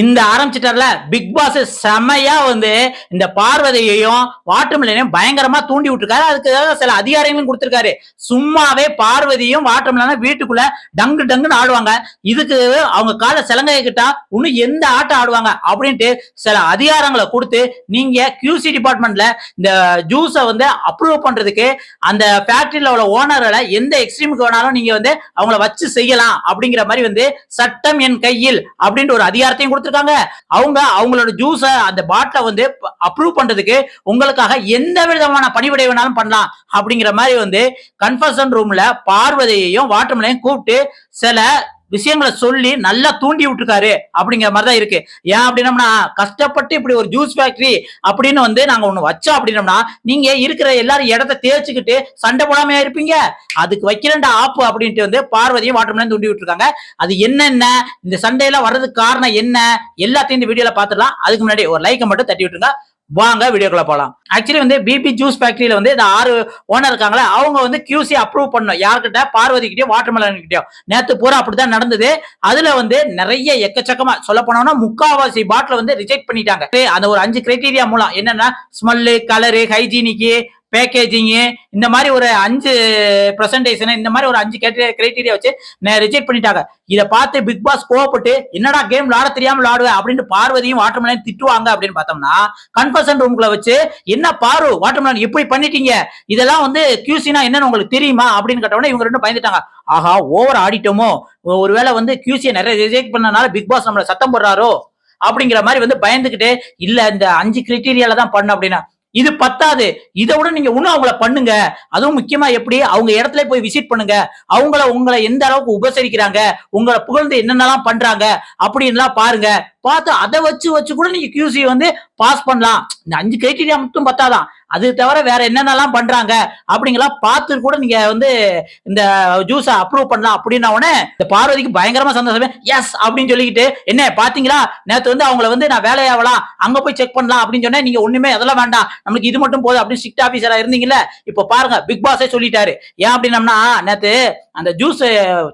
இந்த ஆரம்பிச்சிட்டார்ல. Big pass செமையா வந்து இந்த பார்வதியையும் வாட்டர்மிலனையும் பயங்கரமா தூண்டி விட்டுருக்காரு. அதுக்காக சில அதிகாரங்களும் கொடுத்திருக்காரு. சும்மாவே பார்வதியும் வாட்டர்மிலனும் வீட்டுக்குள்ள டங்கு டங்குன்னு ஆடுவாங்க. இதுக்கு அவங்க கால சிலங்கை கிட்டா இன்னும் எந்த ஆட்டம் ஆடுவாங்க? அப்படின்ட்டு சில அதிகாரங்களை கொடுத்து நீங்க கியூசி டிபார்ட்மெண்ட்ல இந்த ஜூஸை வந்து அப்ரூவ் பண்றதுக்கு அந்த ஃபேக்டரியில உள்ள ஓனர்ல எந்த எக்ஸ்ட்ரீமுக்கு வேணாலும் நீங்க வந்து அவங்கள வச்சு செய்யலாம் அப்படிங்கிற மாதிரி வந்து சட்டம் என் கையில் அப்படின்ற ஒரு அதிகாரத்தையும் கொடுத்து கொடுத்துருக்காங்க. அவங்க அவங்களோட ஜூஸை அந்த பாட்டில வந்து அப்ரூவ் பண்றதுக்கு உங்களுக்காக எந்த விதமான பணிவிடை வேணாலும் பண்ணலாம். அப்படிங்கிற மாதிரி வந்து கன்ஃபர்ஷன் ரூம்ல பார்வதியையும் வாட்டர்மலையும் கூப்பிட்டு சில விஷயங்களை சொல்லி நல்லா தூண்டி விட்டுருக்காரு அப்படிங்கிற மாதிரி தான் இருக்கு. ஏன் அப்படின்னம்னா கஷ்டப்பட்டு இப்படி ஒரு ஜூஸ் ஃபேக்டரி அப்படின்னு வந்து நாங்க ஒண்ணு வச்சோம் அப்படின்னம்னா நீங்க இருக்கிற எல்லாரும் இடத்த தேய்ச்சிக்கிட்டு சண்டை போடாமையா இருப்பீங்க. அதுக்கு வைக்கிறேன்டா ஆப்பு அப்படின்ட்டு வந்து பார்வதியும் வாட்டர்மலையும் தூண்டி விட்டுருக்காங்க. அது என்னென்ன? இந்த சண்டையெல்லாம் வர்றதுக்கு காரணம் என்ன? எல்லாத்தையும் இந்த வீடியோல பாத்துடலாம் அதுக்கு முன்னாடி ஒரு லைக்கை மட்டும் தட்டி விட்டுருங்க. வாங்க வீடியோக்குள்ள போலாம். ஆக்சுவலி வந்து பிபி ஜூஸ் ஃபேக்டரியில வந்து இந்த ஆறு ஓனர் இருக்காங்களே அவங்க வந்து கியூசி அப்ரூவ் பண்ணும் யார்கிட்ட? பார்வதி கிட்டயோ வாட்டர்மெலன் கிட்டயோ நேத்து பூரா அப்படிதான் நடந்தது. அதுல வந்து நிறைய எக்கச்சக்கமா சொல்ல போனோம்னா முக்காவாசி பாட்டில் வந்து ரிஜெக்ட் பண்ணிட்டாங்க. அந்த ஒரு அஞ்சு கிரைட்டீரியா மூலம் என்னன்னா ஸ்மெல்லு கலரு ஹைஜீனிக்கு பேக்கேஜிங் இந்த மாதிரி ஒரு அஞ்சு ப்ரெசன்டேஷன் இந்த மாதிரி ஒரு அஞ்சு கிரைட்டீரியா வச்சு ரிஜெக்ட் பண்ணிட்டாங்க. இதை பார்த்து பிக் பாஸ் கோவப்பட்டு என்னடா கேம் விளாட தெரியாம விளாடுவேன் அப்படின்னு பார்வதியும் வாட்டர்மலையும் திட்டுவாங்க அப்படின்னு பார்த்தோம்னா கன்ஃபர்ஷன் ரூம்குள்ள வச்சு என்ன பாரு வாட்டர்மேலன் எப்படி பண்ணிட்டீங்க? இதெல்லாம் வந்து கியூசினா என்னன்னு உங்களுக்கு தெரியுமா? அப்படின்னு கேட்டவொடனே இவங்க ரெண்டும் பயந்துட்டாங்க. ஆஹா ஓவர் ஆடிட்டோமோ? ஒருவேளை வந்து கியூசியை நிறைய ரிஜெக்ட் பண்ணனால பிக் பாஸ் நம்மளை சத்தம் போடுறாரோ? அப்படிங்கிற மாதிரி வந்து பயந்துகிட்டு இல்ல இந்த அஞ்சு கிரிட்டீரியால தான் பண்ண அப்படின்னா இது பத்தாது. இதை விட நீங்க இன்னும் அவங்கள பண்ணுங்க. அதுவும் முக்கியமா எப்படி? அவங்க இடத்துல போய் விசிட் பண்ணுங்க. அவங்கள உங்களை எந்த அளவுக்கு உபசரிக்கிறாங்க? உங்களை புகழ்ந்து என்னென்னலாம் பண்றாங்க? அப்படின்லாம் பாருங்க. பார்த்து அதை வச்சு வச்சு கூட நீங்க கியூசி வந்து பாஸ் பண்ணலாம். இந்த அஞ்சு கிரைட்டீரியா மட்டும் பத்தாதான். அது தவிர வேற என்னென்னலாம் பண்றாங்க அப்படிங்கலாம் பார்த்து கூட நீங்க வந்து இந்த ஜூஸை அப்ரூவ் பண்ணலாம் அப்படின்ன உடனே இந்த பார்வதிக்கு பயங்கரமா சந்தோஷமே. எஸ் அப்படின்னு சொல்லிக்கிட்டு என்ன பாத்தீங்களா நேத்து வந்து அவங்கள வந்து நான் வேலையாவலாம் அங்க போய் செக் பண்ணலாம். அப்படின்னு சொன்னா நீங்க ஒண்ணுமே அதெல்லாம் வேண்டாம். நம்மளுக்கு இது மட்டும் போதும். அப்படின்னு ஸ்ட்ரிக்ட் ஆபீசரா இருந்தீங்கல்ல இப்போ பாருங்க பிக் பாஸே சொல்லிட்டாரு. ஏன் அப்படின்னம்னா நேத்து அந்த ஜூஸ்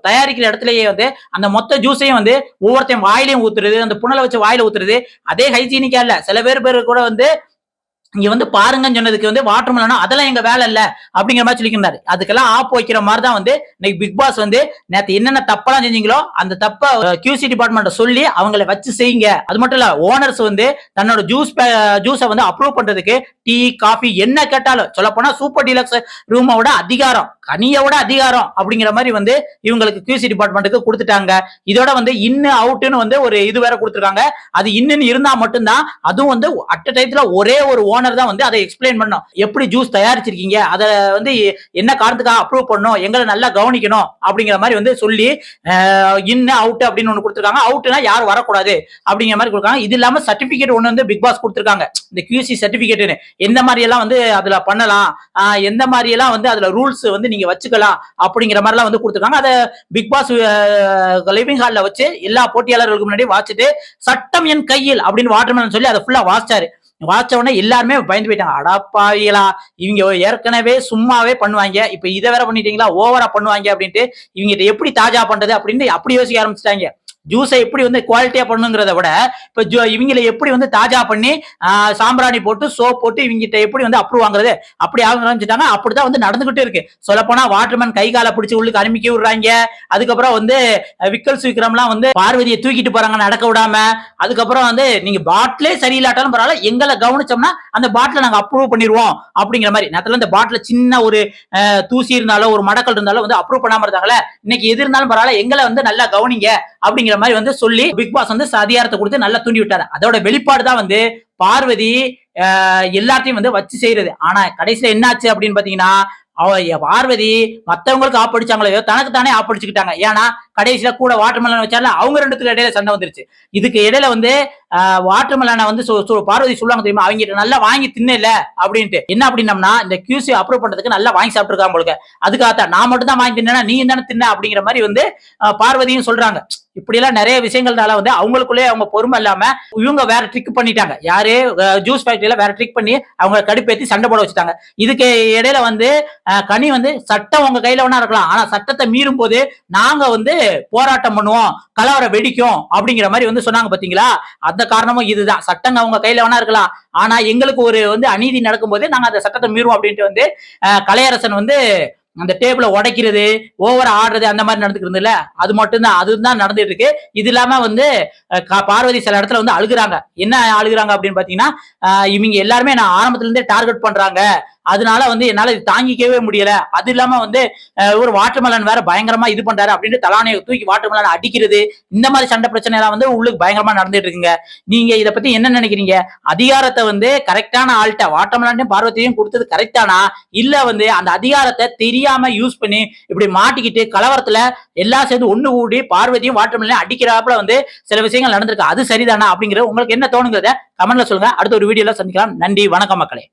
தயாரிக்கிற இடத்துலயே வந்து அந்த மொத்த ஜூஸையும் வந்து ஒவ்வொருத்தையும் வாயிலையும் ஊத்துறது அந்த புனலை வச்சு வாயில ஊத்துறது. அதே ஹைஜீனிக்கா இல்ல. சில பேர் பேர் கூட வந்து இங்க வந்து பாருங்கன்னு சொன்னதுக்கு வந்து வாட்டர் மெலனா அதெல்லாம் எங்க வேலை இல்ல அப்படிங்கிற மாதிரி சொல்லிக்கிறாரு அதுக்கெல்லாம் ஆப் வைக்கிற மாதிரி தான் வந்து இன்னைக்கு பிக் பாஸ் வந்து நேற்று என்னென்ன தப்பெல்லாம் செஞ்சீங்களோ அந்த தப்ப கியூசி டிபார்ட்மெண்ட் சொல்லி அவங்கள வச்சு செய்யுங்க. அது மட்டும் இல்ல ஓனர்ஸ் வந்து தன்னோட ஜூஸ் ஜூஸை வந்து அப்ரூவ் பண்றதுக்கு டீ காஃபி என்ன கேட்டாலும் சொல்ல போனா சூப்பர் டீலக்ஸ் ரூமோட அதிகாரம். கனியோட அதிகாரம் அப்படிங்கிற மாதிரி வந்து இவங்களுக்கு கியூசி டிபார்ட்மெண்ட்டுக்கு கொடுத்துட்டாங்க. இதோட வந்து இன்னு அவுட்னு வந்து ஒரு இது வேற கொடுத்துருக்காங்க. அது இன்னுன்னு இருந்தா மட்டும்தான் அதுவும் வந்து அட் டைத்துல ஒரே ஒரு ஓனர் தான் வந்து அதை எக்ஸ்பிளைன் பண்ணும் எப்படி ஜூஸ் தயாரிச்சிருக்கீங்க? அதை வந்து என்ன காரணத்துக்காக அப்ரூவ் பண்ணணும்? எங்களை நல்லா கவனிக்கணும் அப்படிங்கிற மாதிரி வந்து சொல்லி இன்னு அவுட் அப்படின்னு ஒன்று கொடுத்துருக்காங்க. அவுட்னா யாரும் வரக்கூடாது அப்படிங்கிற மாதிரி கொடுக்காங்க இது இல்லாம சர்டிபிகேட் ஒன்று வந்து பிக் பாஸ் கொடுத்துருக்காங்க. இந்த கியூசி சர்டிபிகேட்னு எந்த மாதிரி எல்லாம் வந்து அதுல பண்ணலாம்? எந்த மாதிரி எல்லாம் வந்து அதுல ரூல்ஸ் வந்து நீங்க நீங்க வச்சுக்கலாம் அப்படிங்கிற மாதிரிலாம் வந்து கொடுத்துருக்காங்க. அதை பிக் பாஸ் லிவிங் ஹாலில் வச்சு எல்லா போட்டியாளர்களுக்கு முன்னாடி வாச்சிட்டு சட்டம் என் கையில் அப்படின்னு வாட்டர்மேன் சொல்லி அதை ஃபுல்லா வாசிச்சாரு. வாச்ச உடனே எல்லாருமே பயந்து போயிட்டாங்க. அடாப்பாவிகளா இவங்க ஏற்கனவே சும்மாவே பண்ணுவாங்க. இப்ப இதை வேற பண்ணிட்டீங்களா? ஓவரா பண்ணுவாங்க அப்படின்ட்டு இவங்க எப்படி தாஜா பண்றது அப்படின்னு அப்படி யோசிக்க ஆரம்பிச்சிட்டாங்க. ஜூஸை எப்படி வந்து குவாலிட்டியா பண்ணுங்கிறத விட இப்போ இவங்களை எப்படி வந்து தாஜா பண்ணி சாம்பிராணி போட்டு சோப் போட்டு இவங்கிட்ட எப்படி வந்து அப்ரூவ் வாங்குறது? அப்படி ஆக ஆரம்பிச்சிட்டாங்க அப்படிதான் வந்து நடந்துகிட்டு இருக்கு. சொல்லப்போனா வாட்டர்மேன் கை காலை பிடிச்சி உள்ளுக்கு அனுப்பிக்க விடுறாங்க. அதுக்கப்புறம் வந்து விக்கல்ஸ் விக்கல் விக்ரம்லாம் வந்து பார்வதியை தூக்கிட்டு போறாங்க நடக்க விடாம. அதுக்கப்புறம் வந்து நீங்க பாட்டிலே சரியில்லாட்டாலும் பரவாயில்ல எங்களை கவனிச்சோம்னா அந்த பாட்டில நாங்க அப்ரூவ் பண்ணிடுவோம் அப்படிங்கிற மாதிரி. நேரத்தில் இந்த பாட்டில சின்ன ஒரு தூசி இருந்தாலோ ஒரு மடக்கல் இருந்தாலும் வந்து அப்ரூவ் பண்ணாம இருந்தாங்களே இன்னைக்கு எது இருந்தாலும் பரவாயில்ல எங்களை வந்து நல்லா கவனிங்க. அப்படிங்கிற மாதிரி வந்து சொல்லி பிக் பாஸ் வந்து அதிகாரத்தை கொடுத்து நல்லா தூண்டி விட்டாரு. அதோட வெளிப்பாடு தான் வந்து பார்வதி எல்லாத்தையும் வந்து வச்சு செய்யறது. ஆனா கடைசியில என்னாச்சு அப்படின்னு பாத்தீங்கன்னா அவ பார்வதி மற்றவங்களுக்கு ஆப்படிச்சாங்களோ தனக்கு தானே ஆப்படிச்சுக்கிட்டாங்க. ஏன்னா கடைசியில கூட வாட்டர்மெலன் வச்சால அவங்க ரெண்டுத்துக்கு இடையில சண்டை வந்துருச்சு. இதுக்கு இடையில வந்து வாட்டர்மெலனை வந்து பார்வதி சொல்லுவாங்க தெரியுமா? அவங்க நல்லா வாங்கி தின்னல அப்படின்ட்டு. என்ன அப்படின்னம்னா இந்த கியூசி அப்ரூவ் பண்றதுக்கு நல்லா வாங்கி சாப்பிட்டுருக்காங்க உங்களுக்கு அதுக்காகத்தான் நான் மட்டும் தான் வாங்கி தின்னா நீ தானே தின்ன அப்படிங்கிற மாதிரி வந்து பார்வதியும் சொல்றாங்க. இப்படியெல்லாம் நிறைய விஷயங்கள்னால வந்து அவங்களுக்குள்ளே அவங்க பொறுமை இல்லாம இவங்க வேற ட்ரிக் பண்ணிட்டாங்க. யாரு? ஜூஸ் ஃபேக்டரியில வேற ட்ரிக் பண்ணி அவங்க கடுப்பேத்தி சண்டை போட வச்சுட்டாங்க. இதுக்கு இடையில வந்து கனி வந்து சட்டம் உங்க கையில வேணா இருக்கலாம். ஆனா சட்டத்தை மீறும் போது நாங்க வந்து போராட்டம் பண்ணுவோம் கலவரம் வெடிக்கும் அப்படிங்கிற மாதிரி வந்து சொன்னாங்க பாத்தீங்களா? அந்த காரணமும் இதுதான். சட்டங்க அவங்க கையில வேணா இருக்கலாம். ஆனா எங்களுக்கு ஒரு வந்து அநீதி நடக்கும்போது நாங்க அந்த சட்டத்தை மீறுவோம் அப்படின்ட்டு வந்து கலையரசன் வந்து அந்த டேபிளை உடைக்கிறது ஓவரா ஆடுறது அந்த மாதிரி நடந்துக்கிறது இல்ல அது மட்டும்தான் அதுதான் நடந்துட்டு இருக்கு. இது இல்லாம வந்து பார்வதி சில இடத்துல வந்து அழுகுறாங்க. என்ன அழுகுறாங்க அப்படின்னு பாத்தீங்கன்னா இவங்க எல்லாருமே நான் ஆரம்பத்துல இருந்தே டார்கெட் பண்றாங்க. அதனால வந்து என்னால இது தாங்கிக்கவே முடியல. அது இல்லாம வந்து ஒரு வாட்டர்மெலன் வேற பயங்கரமா இது பண்றாரு அப்படின்னு தலானையை தூக்கி வாட்டர்மெலன் அடிக்கிறது இந்த மாதிரி சண்டை பிரச்சனை எல்லாம் வந்து உள்ளுக்கு பயங்கரமா நடந்துட்டு இருக்குங்க. நீங்க இதை பத்தி என்ன நினைக்கிறீங்க? அதிகாரத்தை வந்து கரெக்டான ஆள்கிட்ட வாட்டர்மெலனையும் பார்வதியும் கொடுத்தது கரெக்டானா இல்ல வந்து அந்த அதிகாரத்தை தெரியாம யூஸ் பண்ணி இப்படி மாட்டிக்கிட்டு கலவரத்துல எல்லாம் சேர்ந்து ஒண்ணு கூடி பார்வதியும் வாட்டர்மெலனையும் அடிக்கிறாப்புல வந்து சில விஷயங்கள் நடந்திருக்கு. அது சரிதானா அப்படிங்கிறது உங்களுக்கு என்ன தோணுங்கிறத கமெண்ட்ல சொல்லுங்க. அடுத்த ஒரு வீடியோல சந்திக்கலாம். நன்றி. வணக்கம் மக்களே.